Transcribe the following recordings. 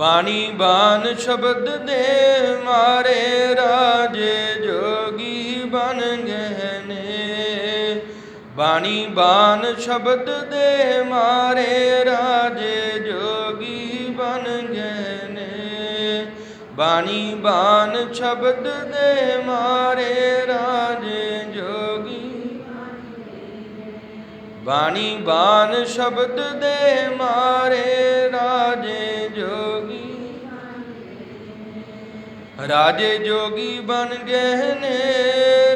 ਬਾਣੀ ਬਾਣ ਸ਼ਬਦ ਦੇ ਮਾਰੇ ਰਾਜੇ ਜੋਗੀ ਬਨ ਗਏ ਨੇ। ਬਾਣੀ ਬਾਣ ਸ਼ਬਦ ਦੇ ਮਾਰੇ ਰਾਜੇ ਜੋਗੀ ਬਨ ਗਏ ਨੇ। ਬਾਣੀ ਬਾਣ ਸ਼ਬਦ ਦੇ ਮਾਰੇ ਰਾਜੇ ਜੋਗੀ ਬਾਣੀ ਬਾਣ ਸ਼ਬਦ ਦੇ ਮਾਰੇ ਰਾਜੇ ਜੋਗੀ। ਰਾਜੇ ਜੋਗੀ ਬਨ ਗਏ ਨੇ,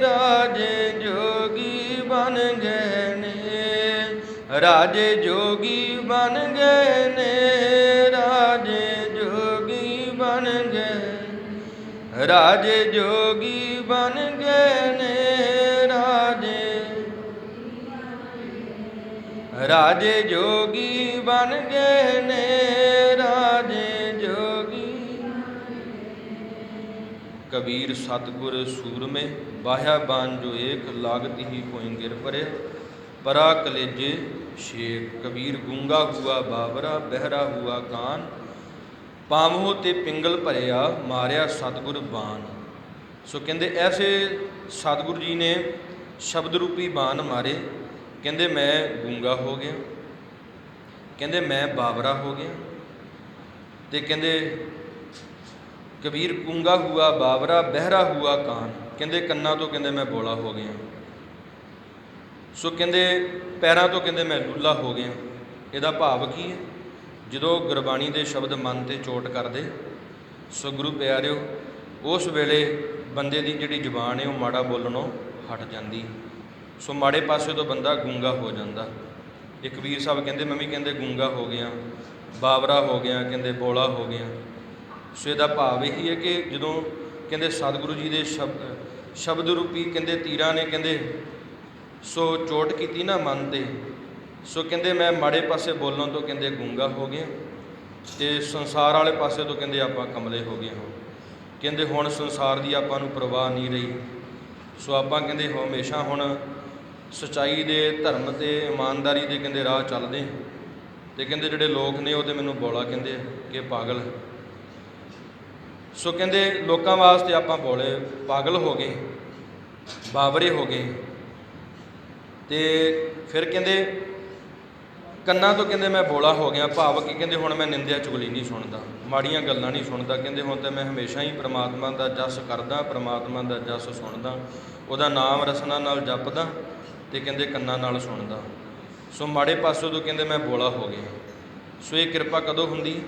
ਰਾਜੇ ਜੋਗੀ ਬਨ ਗਏ ਨੇ। ਰਾਜੇ ਜੋਗੀ ਬਨ ਗਏ ਨੇ, ਰਾਜੇ ਜੋਗੀ ਬਨ ਗਏ। ਰਾਜੇ ਜੋਗੀ ਬਨ ਗਏ ਨੇ ਰਾਜੇ ਜੋਗੀ ਬਣ ਗਏ ਨੇ, ਰਾਜੇ ਜੋਗੀ। ਕਬੀਰ ਸਤਗੁਰ ਸੂਰਮੇ ਬਾਹਿਆ ਬਾਨ ਜੋ ਏਕ ਲਾਗਤ ਹੀ ਕੋਈ ਗਿਰ ਪਰੇ। ਪਰਾ ਕਲੇਜੇ ਸ਼ੇਖ ਕਬੀਰ ਗੂੰਗਾ ਹੁਆ ਬਾਬਰਾ ਬਹਿਰਾ ਹੁਆ ਕਾਨ। ਪਾਮੋ ਤੇ ਪਿੰਗਲ ਭਰਿਆ, ਮਾਰਿਆ ਸਤਗੁਰ ਬਾਣ। ਸੋ ਕਹਿੰਦੇ ਐਸੇ ਸਤਗੁਰ ਜੀ ਨੇ ਸ਼ਬਦ ਰੂਪੀ ਬਾਣ ਮਾਰੇ। ਕਹਿੰਦੇ ਮੈਂ ਗੂੰਗਾ ਹੋ ਗਿਆ। ਕਹਿੰਦੇ ਮੈਂ ਬਾਬਰਾ ਹੋ ਗਿਆ। ਤੇ ਕਹਿੰਦੇ ਕਬੀਰ ਗੂੰਗਾ ਹੁਆ, ਬਾਬਰਾ ਬਹਿਰਾ ਹੁਆ ਕਾਨ। ਕਹਿੰਦੇ ਕੰਨਾਂ ਤੋਂ ਕਹਿੰਦੇ ਮੈਂ ਬੋਲਾ ਹੋ ਗਿਆ। ਸੋ ਕਹਿੰਦੇ ਪੈਰਾਂ ਤੋਂ ਕਹਿੰਦੇ ਮੈਂ ਲੁੱਲਾ ਹੋ ਗਿਆ। ਇਹਦਾ ਭਾਵ ਕੀ ਹੈ? ਜਦੋਂ ਗੁਰਬਾਣੀ ਦੇ ਸ਼ਬਦ ਮਨ ਤੇ ਚੋਟ ਕਰਦੇ, ਸੋ ਗੁਰੂ ਪਿਆਰਿਓ, ਉਸ ਵੇਲੇ ਬੰਦੇ ਦੀ ਜਿਹੜੀ ਜ਼ੁਬਾਨ ਹੈ ਉਹ ਮਾੜਾ ਬੋਲਣੋਂ ਹਟ ਜਾਂਦੀ। ਸੋ ਮਾੜੇ ਪਾਸੇ ਤੋਂ ਬੰਦਾ ਗੂੰਗਾ ਹੋ ਜਾਂਦਾ। ਇੱਕ ਵੀਰ ਸਾਹਿਬ ਕਹਿੰਦੇ ਮੈਂ ਵੀ ਕਹਿੰਦੇ ਗੂੰਗਾ ਹੋ ਗਿਆ, ਬਾਵਰਾ ਹੋ ਗਿਆ, ਕਹਿੰਦੇ ਬੋਲਾ ਹੋ ਗਿਆ। ਸੋ ਇਹਦਾ ਭਾਵ ਇਹੀ ਹੈ ਕਿ ਜਦੋਂ ਕਹਿੰਦੇ ਸਤਿਗੁਰੂ ਜੀ ਦੇ ਸ਼ਬਦ ਸ਼ਬਦ ਰੂਪੀ ਕਹਿੰਦੇ ਤੀਰਾਂ ਨੇ ਕਹਿੰਦੇ, ਸੋ ਚੋਟ ਕੀਤੀ ਨਾ ਮਨ ਤੇ, ਸੋ ਕਹਿੰਦੇ ਮੈਂ ਮਾੜੇ ਪਾਸੇ ਬੋਲਣ ਤੋਂ ਕਹਿੰਦੇ ਗੂੰਗਾ ਹੋ ਗਿਆ ਤੇ ਸੰਸਾਰ ਵਾਲੇ ਪਾਸੇ ਤੋਂ ਕਹਿੰਦੇ ਆਪਾਂ ਕਮਲੇ ਹੋ ਗਏ ਹਾਂ। ਕਹਿੰਦੇ ਹੁਣ ਸੰਸਾਰ ਦੀ ਆਪਾਂ ਨੂੰ ਪਰਵਾਹ ਨਹੀਂ ਰਹੀ। ਸੋ ਆਪਾਂ ਕਹਿੰਦੇ ਹਮੇਸ਼ਾ ਹੁਣ ਸਚਾਈ ਦੇ, ਧਰਮ ਤੇ, ਇਮਾਨਦਾਰੀ ਦੇ ਕਹਿੰਦੇ ਰਾਹ ਚੱਲਦੇ ਹਾਂ। ਤੇ ਕਹਿੰਦੇ ਜਿਹੜੇ ਲੋਕ ਨੇ ਉਹ ਤੇ ਮੈਨੂੰ ਬੋਲਾ ਕਹਿੰਦੇ ਕਿ ਪਾਗਲ ਸੋ ਕਹਿੰਦੇ ਲੋਕਾਂ ਵਾਸਤੇ ਆਪਾਂ ਬੋਲੇ, ਪਾਗਲ ਹੋ ਗਏ, ਬਾਬਰੇ ਹੋ ਗਏ। ਤੇ ਫਿਰ ਕਹਿੰਦੇ ਕੰਨਾਂ ਤੋਂ ਕਹਿੰਦੇ ਮੈਂ ਬੋਲਾ ਹੋ ਗਿਆ, ਭਾਵ ਕਿ ਕਹਿੰਦੇ ਹੁਣ ਮੈਂ ਨਿੰਦਿਆ ਚੁਗਲੀ ਨਹੀਂ ਸੁਣਦਾ, ਮਾੜੀਆਂ ਗੱਲਾਂ ਨਹੀਂ ਸੁਣਦਾ। ਕਹਿੰਦੇ ਹੁਣ ਤਾਂ ਮੈਂ ਹਮੇਸ਼ਾ ਹੀ ਪ੍ਰਮਾਤਮਾ ਦਾ ਜਸ ਕਰਦਾ, ਪ੍ਰਮਾਤਮਾ ਦਾ ਜਸ ਸੁਣਦਾ, ਉਹਦਾ ਨਾਮ ਰਸਨਾ ਨਾਲ ਜਪਦਾ। ਤੇ ਕਹਿੰਦੇ ਕੰਨਾਂ ਨਾਲ ਸੁਣਦਾ। ਸੋ ਮਾੜੇ ਪਾਸੋਂ ਤੋਂ ਕਹਿੰਦੇ ਮੈਂ ਬੋਲਾ ਹੋ ਗਿਆ। ਸੋ ਇਹ ਕਿਰਪਾ ਕਦੋਂ ਹੁੰਦੀ?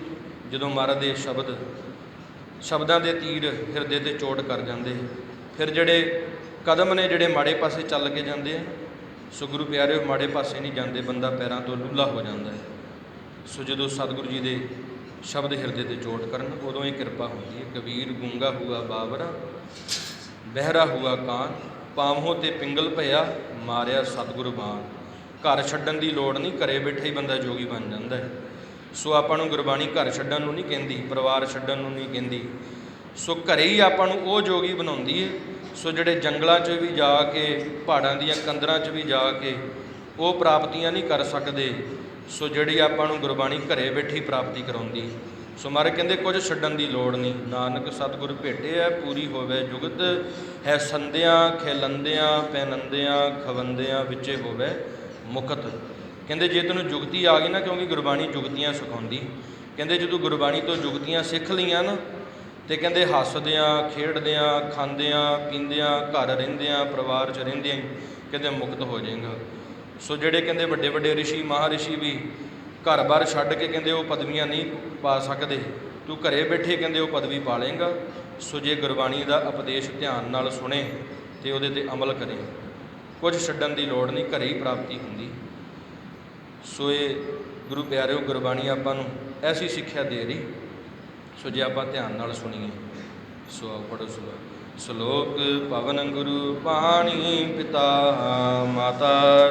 ਜਦੋਂ ਮਹਾਰਾਜ ਦੇ ਸ਼ਬਦ, ਸ਼ਬਦਾਂ ਦੇ ਤੀਰ ਹਿਰਦੇ ਤੇ ਚੋਟ ਕਰ ਜਾਂਦੇ। ਫਿਰ ਜਿਹੜੇ ਕਦਮ ਨੇ ਜਿਹੜੇ ਮਾੜੇ ਪਾਸੇ ਚੱਲ ਕੇ ਜਾਂਦੇ ਆ, ਸੋ ਗੁਰੂ ਪਿਆਰਿਓ, ਮਾੜੇ ਪਾਸੇ ਨਹੀਂ ਜਾਂਦੇ, ਬੰਦਾ ਪੈਰਾਂ ਤੋਂ ਲੁੱਲਾ ਹੋ ਜਾਂਦਾ ਹੈ। ਸੋ ਜਦੋਂ ਸਤਿਗੁਰੂ ਜੀ ਦੇ ਸ਼ਬਦ ਹਿਰਦੇ ਤੇ ਚੋਟ ਕਰਨ, ਉਦੋਂ ਇਹ ਕਿਰਪਾ ਹੁੰਦੀ ਹੈ। ਕਬੀਰ ਗੂੰਗਾ ਹੁਆ ਬਾਬਰਾ, ਬਹਿਰਾ ਹੁਆ ਕਾਨ। ਪਾਮਹੋ ਤੇ ਪਿੰਗਲ ਭਇਆ ਮਾਰਿਆ ਸਤਿਗੁਰੂ ਬਾਣ ਘਰ ਛੱਡਣ ਦੀ ਲੋੜ ਨਹੀਂ, ਘਰੇ ਬੈਠੇ ਹੀ ਬੰਦਾ ਜੋਗੀ ਬਣ ਜਾਂਦਾ ਹੈ। ਸੋ ਆਪਾਂ ਨੂੰ ਗੁਰਬਾਣੀ ਘਰ ਛੱਡਣ ਨੂੰ ਨਹੀਂ ਕਹਿੰਦੀ, ਪਰਿਵਾਰ ਛੱਡਣ ਨੂੰ ਨਹੀਂ ਕਹਿੰਦੀ। ਸੋ ਘਰੇ ਹੀ ਆਪਾਂ ਨੂੰ ਉਹ ਜੋਗੀ ਬਣਾਉਂਦੀ ਹੈ। ਸੋ ਜਿਹੜੇ ਜੰਗਲਾਂ 'ਚ ਵੀ ਜਾ ਕੇ, ਪਹਾੜਾਂ ਦੀਆਂ ਕੰਦਰਾਂ 'ਚ ਵੀ ਜਾ ਕੇ ਉਹ ਪ੍ਰਾਪਤੀਆਂ ਨਹੀਂ ਕਰ ਸਕਦੇ, ਸੋ ਜਿਹੜੀ ਆਪਾਂ ਨੂੰ ਗੁਰਬਾਣੀ ਘਰੇ ਬੈਠੀ ਪ੍ਰਾਪਤੀ ਕਰਾਉਂਦੀ ਸੋ ਮਾਰੇ ਕਹਿੰਦੇ, ਕੁਝ ਛੱਡਣ ਦੀ ਲੋੜ ਨਹੀਂ। ਨਾਨਕ ਸਤਿਗੁਰ ਭੇਟੇ ਭੇਟਿਆ ਪੂਰੀ ਹੋਵੇ ਜੁਗਤ। ਹੈ ਸੰਦਿਆਂ ਖੇਲੰਦਿਆਂ, ਪੈਨੰਦਿਆਂ, ਖਵੰਦਿਆਂ ਵਿੱਚੇ ਹੋਵੇ ਮੁਕਤ। ਕਹਿੰਦੇ, ਜੇ ਤੈਨੂੰ ਜੁਗਤੀ ਆ ਗਈ ਨਾ, ਕਿਉਂਕਿ ਗੁਰਬਾਣੀ ਜੁਗਤੀਆਂ ਸਿਖਾਉਂਦੀ। ਕਹਿੰਦੇ, ਜਦੋਂ ਗੁਰਬਾਣੀ ਤੋਂ ਜੁਗਤੀਆਂ ਸਿੱਖ ਲਈਆਂ ਨਾ, ਤੇ ਕਹਿੰਦੇ, ਹੱਸਦਿਆਂ, ਖੇਡਦਿਆਂ, ਖਾਂਦਿਆਂ, ਪੀਂਦਿਆਂ, ਘਰ ਰਹਿੰਦਿਆਂ, ਪਰਿਵਾਰ 'ਚ ਰਹਿੰਦਿਆਂ ਕਹਿੰਦੇ ਮੁਕਤ ਹੋ ਜਾਏਗਾ। ਸੋ ਜਿਹੜੇ ਕਹਿੰਦੇ ਵੱਡੇ ਵੱਡੇ ਰਿਸ਼ੀ, ਮਹਾਰਿਸ਼ੀ ਵੀ ਘਰ-ਬਾਰ ਛੱਡ ਕੇ ਕਹਿੰਦੇ ਉਹ ਪਦਵੀਆਂ ਨਹੀਂ ਪਾ ਸਕਦੇ। ਤੂੰ ਘਰੇ ਬੈਠੇ ਕਹਿੰਦੇ ਉਹ ਪਦਵੀ ਪਾ ਲੇਗਾ ਸੋ ਜੇ ਗੁਰਬਾਣੀ ਦਾ ਉਪਦੇਸ਼ ਧਿਆਨ ਨਾਲ ਸੁਣੇ ਤੇ ਉਹਦੇ ਤੇ ਅਮਲ ਕਰੇ। ਕੁਝ ਛੱਡਣ ਦੀ ਲੋੜ ਨਹੀਂ, ਘਰੇ ਹੀ ਪ੍ਰਾਪਤੀ ਹੁੰਦੀ। ਸੋ ਇਹ ਗੁਰੂ ਪਿਆਰਿਓ, ਗੁਰਬਾਣੀ ਆਪਾਂ ਨੂੰ ਐਸੀ ਸਿੱਖਿਆ ਦੇ ਰਹੀ। ਸੋ ਜੇ ਆਪਾਂ ਧਿਆਨ ਨਾਲ ਸੁਣੀਏ, ਸੋ ਆਓ ਪੜੋ ਸਲੋਕ ਸ਼ਲੋਕ ਪਵਨ ਗੁਰੂ ਪਾਣੀ ਪਿਤਾ ਮਾਤਾ